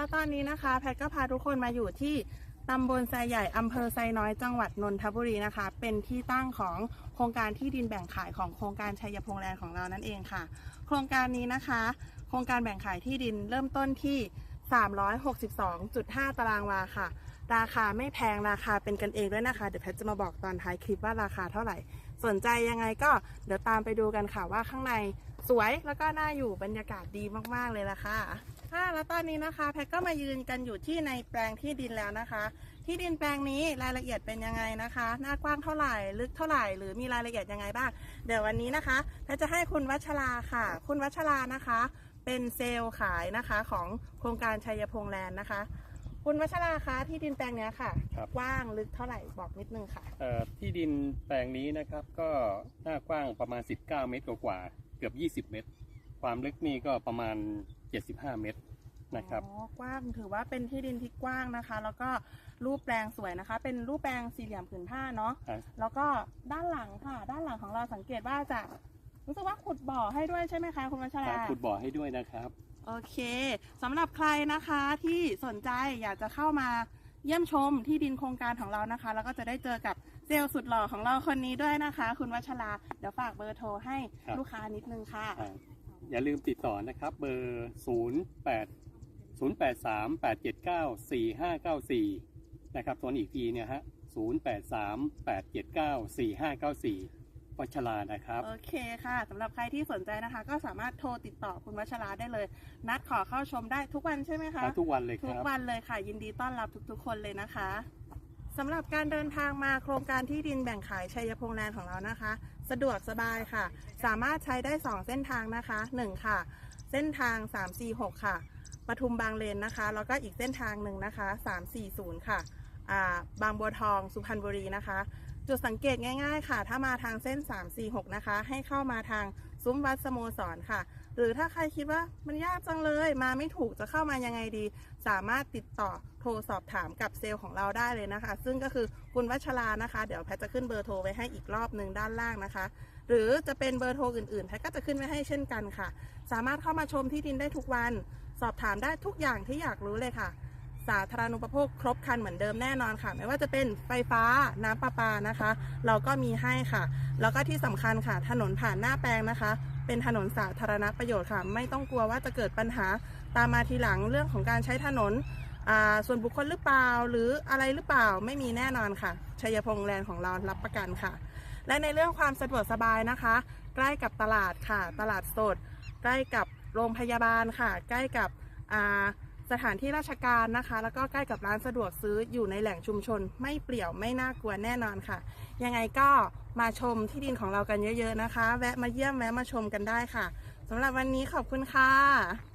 แล้วตอนนี้นะคะ แพทก็พาทุกคนมาอยู่ที่ตำบลไซใหญ่อำเภอไซน้อยจังหวัดนนทบุรีนะคะ เป็นที่ตั้งของโครงการที่ดินแบ่งขายของโครงการชัยพงษ์แลนด์ของเรานั่นเองค่ะ โครงการนี้นะคะ โครงการแบ่งขายที่ดินเริ่มต้นที่ 362.5 ตารางวาค่ะ ราคาไม่แพงราคาเป็นกันเองด้วยนะคะ เดี๋ยวแพทจะมาบอกตอนท้ายคลิปว่าราคาเท่าไหร่ สนใจยังไงก็เดี๋ยวตามไปดูกันค่ะว่าข้างในสวยแล้วก็น่าอยู่บรรยากาศดีมากๆเลยละค่ะ ค่ะแล้วตอนนี้นะคะ แพทก็มายืนกันอยู่ที่ในแปลงที่ดินแล้วนะคะ ที่ดินแปลงนี้รายละเอียดเป็นยังไงนะคะ หน้ากว้างเท่าไหร่ลึกเท่าไหร่หรือมีรายละเอียดยังไงบ้าง เดี๋ยววันนี้นะคะแพทจะให้คุณวัชราค่ะ คุณวัชรานะคะ เป็นเซลล์ขายนะคะของโครงการชัยพงษ์แลนด์นะคะ คุณวัชราคะที่ดินแปลงเนี้ยค่ะครับ กว้างลึกเท่าไหร่บอกนิดนึงค่ะ เอ่อที่ดินแปลงนี้นะครับก็หน้ากว้างประมาณ 19 เมตรกว่าๆเกือบ 20 เมตร ความลึกนี่ก็ประมาณ 75 เมตรนะครับอ๋อกว้างถือว่าเป็นที่ดินที่กว้างนะคะ แล้วก็รูปแปลงสวยนะคะ เป็นรูปแปลงสี่เหลี่ยมผืนผ้าเนาะอะแล้วก็ด้านหลังค่ะ ด้านหลังของเราสังเกตว่าจะรู้สึกว่าขุดบ่อให้ด้วยใช่ไหมคะคุณวัชราขุดบ่อให้ด้วยนะครับ โอเคสำหรับใครนะคะที่สนใจอยากจะเข้ามาเยี่ยมชมที่ดินโครงการของเรานะคะ แล้วก็จะได้เจอกับเซลล์สุดหล่อของเราคนนี้ด้วยนะคะ คุณวัชราเดี๋ยวฝากเบอร์โทรให้ครับลูกค้านิดนึงค่ะ อะอย่าลืมติดต่อนะครับ เบอร์ 08 083 879 4594 นะครับส่วนอีกทีเนี่ยฮะ 083 879 4594วัชรานะครับโอเคค่ะสำหรับใครที่สนใจนะคะ ก็สามารถโทรติดต่อคุณวัชราได้เลย นัดขอเข้าชมได้ทุกวันใช่ไหมคะทุกวันเลยคทุกรับวันเลยค่ะ ยินดีต้อนรับทุกๆ คนเลยนะคะสำหรับการเดินทางมาโครงการที่ดินแบ่งขายชัยพงษ์แลนด์ของเรานะคะ สะดวกสบายค่ะ สามารถใช้ได้ 2 เส้นทางนะคะ 1 ค่ะ เส้นทาง 346 ค่ะปทุมบางเลนนะคะ แล้วก็อีกเส้นทางหนึ่งนะคะ 340 ค่ะอ่าบางบัวทองสุพรรณบุรีนะคะ จุดสังเกตง่าย ๆ ค่ะ ถ้ามาทางเส้น 346 นะคะ ให้เข้ามาทางซุ้มวัดสโมสรค่ะ หรือถ้าใครคิดว่ามันยากจังเลยมาไม่ถูกจะเข้ามายังไงดี สามารถติดต่อโทรสอบถามกับเซลล์ของเราได้เลยนะคะ ซึ่งก็คือคุณวัชรานะคะ เดี๋ยวแพทจะขึ้นเบอร์โทรไว้ให้อีกรอบหนึ่งด้านล่างนะคะ หรือจะเป็นเบอร์โทรอื่นๆแพทก็จะขึ้นไว้ให้เช่นกันค่ะ สามารถเข้ามาชมที่ดินได้ทุกวัน สอบถามได้ทุกอย่างที่อยากรู้เลยค่ะ สาธารณูปโภคครบครันเหมือนเดิมแน่นอนค่ะ ไม่ว่าจะเป็นไฟฟ้าน้ำประปานะคะ เราก็มีให้ค่ะ แล้วก็ที่สำคัญค่ะ ถนนผ่านหน้าแปลงนะคะ เป็นถนนสาธารณประโยชน์ค่ะ ไม่ต้องกลัวว่าจะเกิดปัญหาตามมาทีหลังเรื่องของการใช้ถนนส่วนบุคคลหรือเปล่าหรืออะไรหรือเปล่าไม่มีแน่นอนค่ะชัยพงษ์แลนด์ของเรารับประกันค่ะ และในเรื่องความสะดวกสบายนะคะ ใกล้กับตลาดค่ะ ตลาดสด ใกล้กับโรงพยาบาลค่ะ ใกล้กับ สถานที่ราชการนะคะ แล้วก็ใกล้กับร้านสะดวกซื้ออยู่ในแหล่งชุมชน ไม่เปลี่ยวไม่น่ากลัวแน่นอนค่ะ ยังไงก็มาชมที่ดินของเรากันเยอะ ๆนะคะ แวะมาเยี่ยมแวะมาชมกันได้ค่ะสำหรับวันนี้ขอบคุณค่ะ